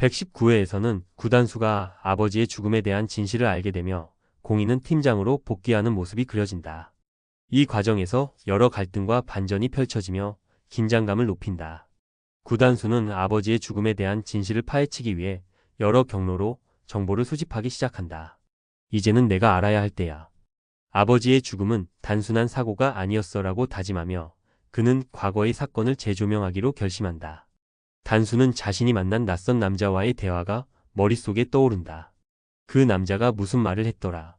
119회에서는 구단수가 아버지의 죽음에 대한 진실을 알게 되며 공인은 팀장으로 복귀하는 모습이 그려진다. 이 과정에서 여러 갈등과 반전이 펼쳐지며 긴장감을 높인다. 구단수는 아버지의 죽음에 대한 진실을 파헤치기 위해 여러 경로로 정보를 수집하기 시작한다. 이제는 내가 알아야 할 때야. 아버지의 죽음은 단순한 사고가 아니었어라고 다짐하며 그는 과거의 사건을 재조명하기로 결심한다. 단수는 자신이 만난 낯선 남자와의 대화가 머릿속에 떠오른다. 그 남자가 무슨 말을 했더라.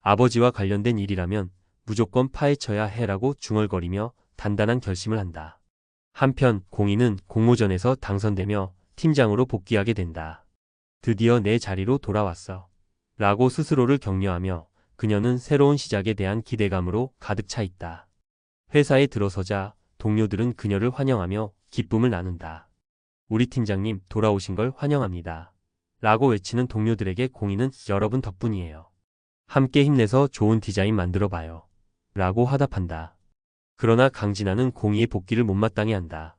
아버지와 관련된 일이라면 무조건 파헤쳐야 해라고 중얼거리며 단단한 결심을 한다. 한편 공인은 공모전에서 당선되며 팀장으로 복귀하게 된다. 드디어 내 자리로 돌아왔어. 라고 스스로를 격려하며 그녀는 새로운 시작에 대한 기대감으로 가득 차 있다. 회사에 들어서자 동료들은 그녀를 환영하며 기쁨을 나눈다. 우리 팀장님 돌아오신 걸 환영합니다. 라고 외치는 동료들에게 공인은 여러분 덕분이에요. 함께 힘내서 좋은 디자인 만들어 봐요. 라고 화답한다. 그러나 강진아는 공이의 복귀를 못마땅해 한다.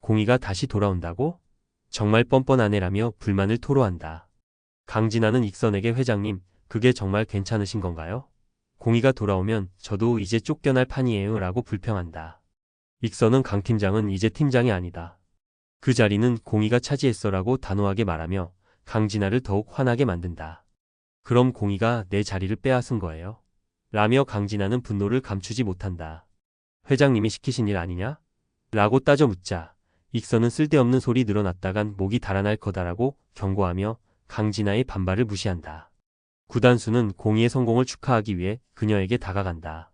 공이가 다시 돌아온다고? 정말 뻔뻔하네라며 불만을 토로한다. 강진아는 익선에게 회장님, 그게 정말 괜찮으신 건가요? 공이가 돌아오면 저도 이제 쫓겨날 판이에요 라고 불평한다. 익선은 강 팀장은 이제 팀장이 아니다. 그 자리는 공이가 차지했어라고 단호하게 말하며 강진아를 더욱 화나게 만든다. 그럼 공이가 내 자리를 빼앗은 거예요? 라며 강진아는 분노를 감추지 못한다. 회장님이 시키신 일 아니냐? 라고 따져 묻자 익선은 쓸데없는 소리 늘어났다간 목이 달아날 거다라고 경고하며 강진아의 반발을 무시한다. 구단수는 공이의 성공을 축하하기 위해 그녀에게 다가간다.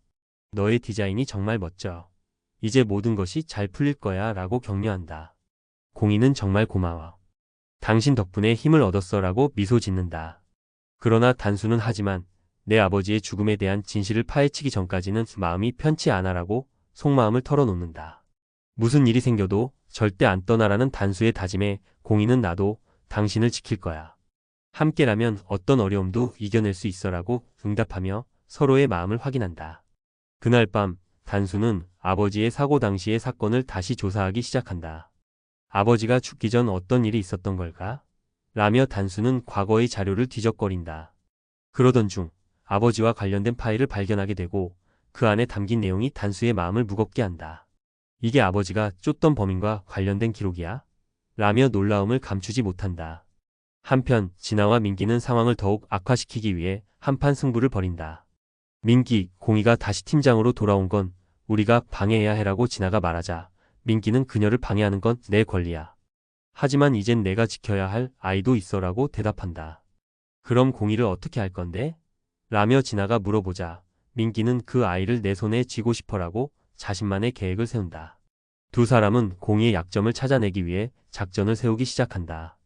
너의 디자인이 정말 멋져. 이제 모든 것이 잘 풀릴 거야 라고 격려한다. 공이는 정말 고마워. 당신 덕분에 힘을 얻었어 라고 미소 짓는다. 그러나 단수는 하지만 내 아버지의 죽음에 대한 진실을 파헤치기 전까지는 마음이 편치 않아라고 속마음을 털어놓는다. 무슨 일이 생겨도 절대 안 떠나라는 단수의 다짐에 공이는 나도 당신을 지킬 거야. 함께라면 어떤 어려움도 이겨낼 수 있어라고 응답하며 서로의 마음을 확인한다. 그날 밤 단수는 아버지의 사고 당시의 사건을 다시 조사하기 시작한다. 아버지가 죽기 전 어떤 일이 있었던 걸까? 라며 단수는 과거의 자료를 뒤적거린다. 그러던 중 아버지와 관련된 파일을 발견하게 되고 그 안에 담긴 내용이 단수의 마음을 무겁게 한다. 이게 아버지가 쫓던 범인과 관련된 기록이야? 라며 놀라움을 감추지 못한다. 한편 진아와 민기는 상황을 더욱 악화시키기 위해 한판 승부를 벌인다. 민기, 공이가 다시 팀장으로 돌아온 건 우리가 방해해야 해라고 진아가 말하자 민기는 그녀를 방해하는 건 내 권리야. 하지만 이젠 내가 지켜야 할 아이도 있어라고 대답한다. 그럼 공이를 어떻게 할 건데? 라며 진아가 물어보자 민기는 그 아이를 내 손에 쥐고 싶어라고 자신만의 계획을 세운다. 두 사람은 공이의 약점을 찾아내기 위해 작전을 세우기 시작한다.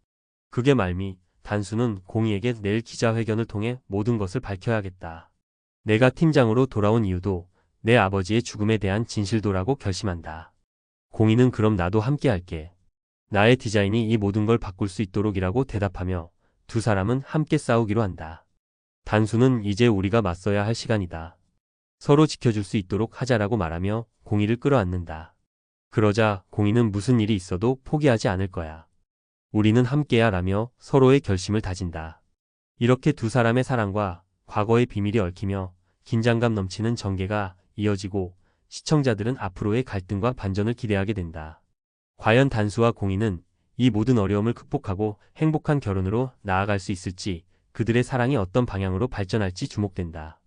그게 말미 단수는 공이에게 내일 기자회견을 통해 모든 것을 밝혀야겠다. 내가 팀장으로 돌아온 이유도 내 아버지의 죽음에 대한 진실도라고 결심한다. 공이는 그럼 나도 함께 할게. 나의 디자인이 이 모든 걸 바꿀 수 있도록이라고 대답하며 두 사람은 함께 싸우기로 한다. 단수는 이제 우리가 맞서야 할 시간이다. 서로 지켜줄 수 있도록 하자라고 말하며 공이를 끌어안는다. 그러자 공이는 무슨 일이 있어도 포기하지 않을 거야. 우리는 함께야 라며 서로의 결심을 다진다. 이렇게 두 사람의 사랑과 과거의 비밀이 얽히며 긴장감 넘치는 전개가 이어지고 시청자들은 앞으로의 갈등과 반전을 기대하게 된다. 과연 단수와 공이는 이 모든 어려움을 극복하고 행복한 결혼으로 나아갈 수 있을지 그들의 사랑이 어떤 방향으로 발전할지 주목된다.